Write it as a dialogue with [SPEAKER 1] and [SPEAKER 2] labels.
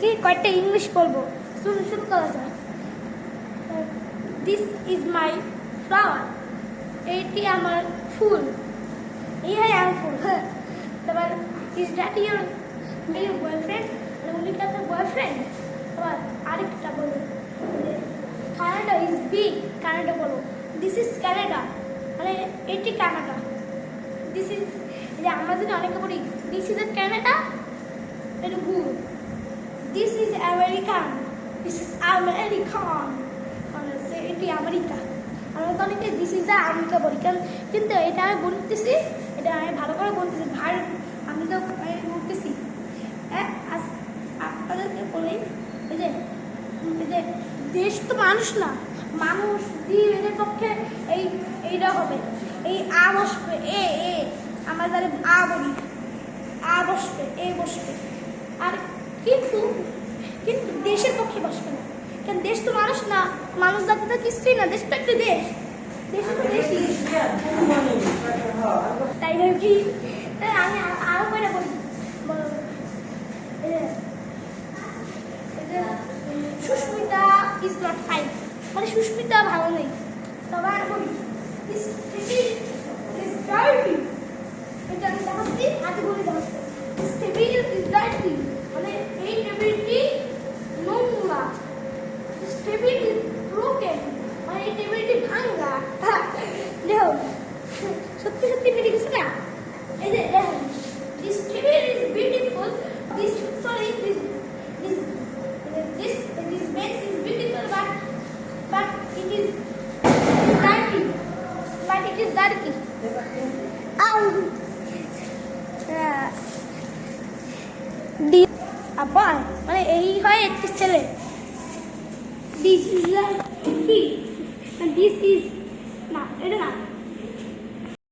[SPEAKER 1] আপনাদেরকে কয়েকটা ইংলিশ বলব? শুরু শুরু করা যায় দিস ইজ মাই ফ্লাওয়ার এইটি আমার ফুল। এই হয় আমার ফুল হ্যাঁ। তারপর ইজ দ্যাট ইউর মেয়ের বয়ফ্রেন্ড উনি কি আপনার বয়ফ্রেন্ড আবার আরেকটা বলো। কানাডা ইজ বিগ কানাডা বলো। দিস ইজ কানাডা মানে এটি কানাডা দিস ইজ যদি অনেকে বলি দিস ইজ এ ক্যানাডা এটা ভুল। This is American this is American মানে এটি আমেরিকা। আমরা তো অনেকে দিস ইজ আমেরিকা বলি কারণ কিন্তু এটা আমি বলতেছি, এটা আমি ভালো করে বলতেছি, ভার আমি তো বলতেছি। হ্যাঁ আপনাদেরকে বলি যে দেশ তো মানুষ না, মানুষ দিয়ে এদের পক্ষে এই, এইটা হবে। এই আ বসবে, এ এ, আমরা যারা আ বলি। আ বসবে, এ বসবে। আর কিন্তু কিন্তু দেশের পক্ষে বসবে না। কারণ দেশ তো মানুষ না, মানুষ জাতি তো কিছুই না, দেশ তো একটা দেশ। দেশ দেশই তাই জন্য কি? তাই আমি আ- আরও করে বলি? সুস্মিতা ইজ নট ফাইন মানে সুস্মিতা ভালো নেই। তবে আর বলি ইজ ডার্টি এটা আমি দেখাচ্ছি, হাতে বলে দেখাচ্ছি। ইজ ডার্টি মানে এই টেবিলটি নোংরা টেবিল ইজ ব্রোকেন মানে এই টেবিলটি ভাঙা দেখো সত্যি সত্যি বেরিয়ে গেছে না? এই যে this table is beautiful this sorry this this this this bench is beautiful but but it is dirty. But it is dirty. Ow! Ah, দি- মানে এই হয় একটি ছেলে। দিস ইজ দিস ইজ না এটা না।